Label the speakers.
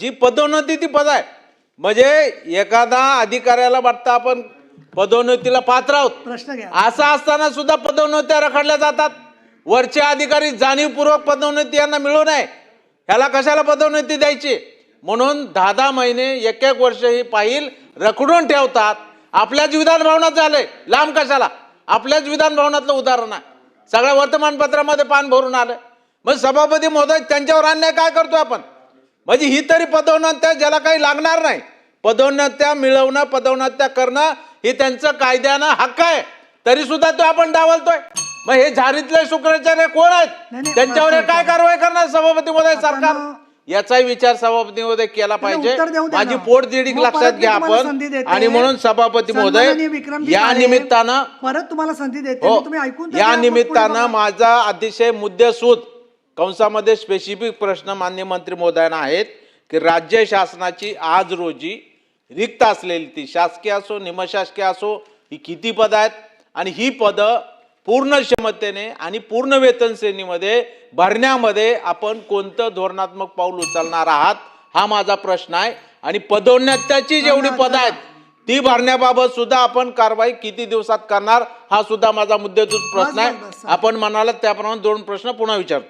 Speaker 1: जी पदोन्नती ती पद आहे. म्हणजे एखादा अधिकाऱ्याला वाटतं आपण पदोन्नतीला पात्र आहोत.
Speaker 2: प्रश्न घ्या.
Speaker 1: असं असताना सुद्धा पदोन्नत्या रखडल्या जातात. वरचे अधिकारी जाणीवपूर्वक पदोन्नती यांना मिळू नये. ह्याला कशाला पदोन्नती द्यायची? म्हणून दहा दहा महिने एक एक वर्ष ही पाहिल रखडून ठेवतात. आपल्याच विधान भवनात झालंय. लांब कशाला? आपल्याच विधान भवनातलं उदाहरण आहे. सगळ्या वर्तमानपत्रामध्ये पान भरून आलं. मग सभापती महोदय त्यांच्यावर अन्याय काय करतोय आपण? म्हणजे ही तरी पदोन्नत्या ज्याला काही लागणार नाही. पदोन्नत्या मिळवणं पदोन्नत्या करणं हे त्यांचं कायद्यानं हक्क आहे. तरी सुद्धा तो आपण डावलतोय. मग हे झारीतले शुक्राचार्य कोण आहेत? त्यांच्यावर काय कारवाई करणार सभापती महोदय
Speaker 2: आपण-
Speaker 1: सरकार? याचाही विचार सभापती महोदय केला पाहिजे. माझी. पोटतिडीक
Speaker 2: मग
Speaker 1: लक्षात घ्या आपण. आणि म्हणून सभापती महोदय या निमित्तानं
Speaker 2: परत तुम्हाला संधी देते.
Speaker 1: हो. या निमित्तानं. माझा अतिशय मुद्देसूद कंसामध्ये स्पेसिफिक प्रश्न मान्य मंत्री महोदयांना आहेत की राज्य शासनाची आज रोजी रिक्त असलेली ती शासकीय असो निमशासकीय असो ही किती पदं आहेत? आणि ही पदं पूर्ण क्षमतेने आणि पूर्ण वेतन श्रेणीमध्ये भरण्यामध्ये आपण कोणतं धोरणात्मक पाऊल उचलणार आहात? हा माझा प्रश्न आहे. आणि पदोन्नत्याची जेवढी पदं आहेत ती भरण्याबाबत सुद्धा आपण कारवाई किती दिवसात करणार? हा सुद्धा माझा मुद्देसूद प्रश्न आहे. आपण म्हणाला त्याप्रमाणे दोन प्रश्न पुन्हा विचारतो.